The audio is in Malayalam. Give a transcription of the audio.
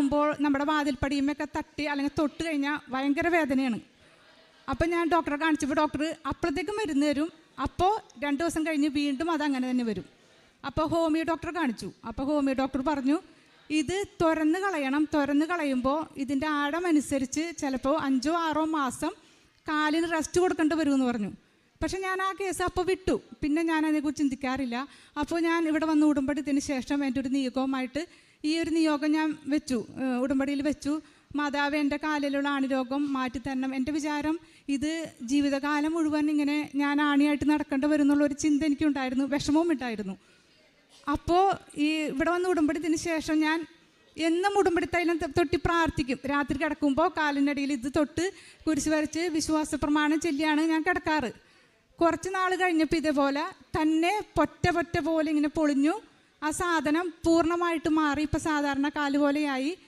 ുമ്പോൾ നമ്മുടെ വാതിൽപ്പടിയുമൊക്കെ തട്ടി അല്ലെങ്കിൽ തൊട്ട് കഴിഞ്ഞാൽ ഭയങ്കര വേദനയാണ്. അപ്പം ഞാൻ ഡോക്ടറെ കാണിച്ചപ്പോൾ ഡോക്ടർ അപ്പോഴത്തേക്കും മരുന്ന് തരും. അപ്പോൾ രണ്ട് ദിവസം കഴിഞ്ഞ് വീണ്ടും അത് അങ്ങനെ തന്നെ വരും. അപ്പോൾ ഹോമിയോ ഡോക്ടറെ കാണിച്ചു. അപ്പോൾ ഹോമിയോ ഡോക്ടർ പറഞ്ഞു ഇത് തുറന്ന് കളയണം. തുറന്ന് കളയുമ്പോൾ ഇതിന്റെ ആഴം അനുസരിച്ച് ചിലപ്പോൾ അഞ്ചോ ആറോ മാസം കാലിന് റെസ്റ്റ് കൊടുക്കേണ്ടി വരുമെന്ന് പറഞ്ഞു. പക്ഷെ ഞാൻ ആ കേസ് അപ്പോൾ വിട്ടു. പിന്നെ ഞാൻ അതിനെക്കുറിച്ച് ചിന്തിക്കാറില്ല. അപ്പോൾ ഞാൻ ഇവിടെ വന്ന് ഉടമ്പടിത്തിന് ശേഷം എന്റെ ഒരു നിയോഗവുമായിട്ട് ഈ ഒരു നിയോഗം ഞാൻ വെച്ചു ഉടമ്പടിയിൽ വെച്ചു. മാതാവ് എന്റെ കാലിലുള്ള ആണിരോഗം മാറ്റി തരണം എന്റെ വിചാരം ഇത് ജീവിതകാലം മുഴുവൻ ഇങ്ങനെ ഞാൻ ആണിയായിട്ട് നടക്കേണ്ടി വരുന്നുള്ള ഒരു ചിന്ത എനിക്കുണ്ടായിരുന്നു. വിഷമവും ഉണ്ടായിരുന്നു. അപ്പോൾ ഈ ഇവിടെ വന്ന് ഉടമ്പടിത്തിന് ശേഷം ഞാൻ എന്നും ഉടമ്പടി തൈലം തൊട്ടി പ്രാർത്ഥിക്കും. രാത്രി കിടക്കുമ്പോൾ കാലിനടിയിൽ ഇത് തൊട്ട് കുരിശ് വരച്ച് വിശ്വാസ പ്രമാണം ചൊല്ലിയാണ് ഞാൻ കിടക്കാറ്. കുറച്ച് നാൾ കഴിഞ്ഞപ്പോൾ ഇതേപോലെ തന്നെ പൊറ്റ പൊറ്റ പോലെ ഇങ്ങനെ പൊളിഞ്ഞു. ആ സാധനം പൂർണമായിട്ട് മാറി. ഇപ്പം സാധാരണ കാൽ പോലെയായി.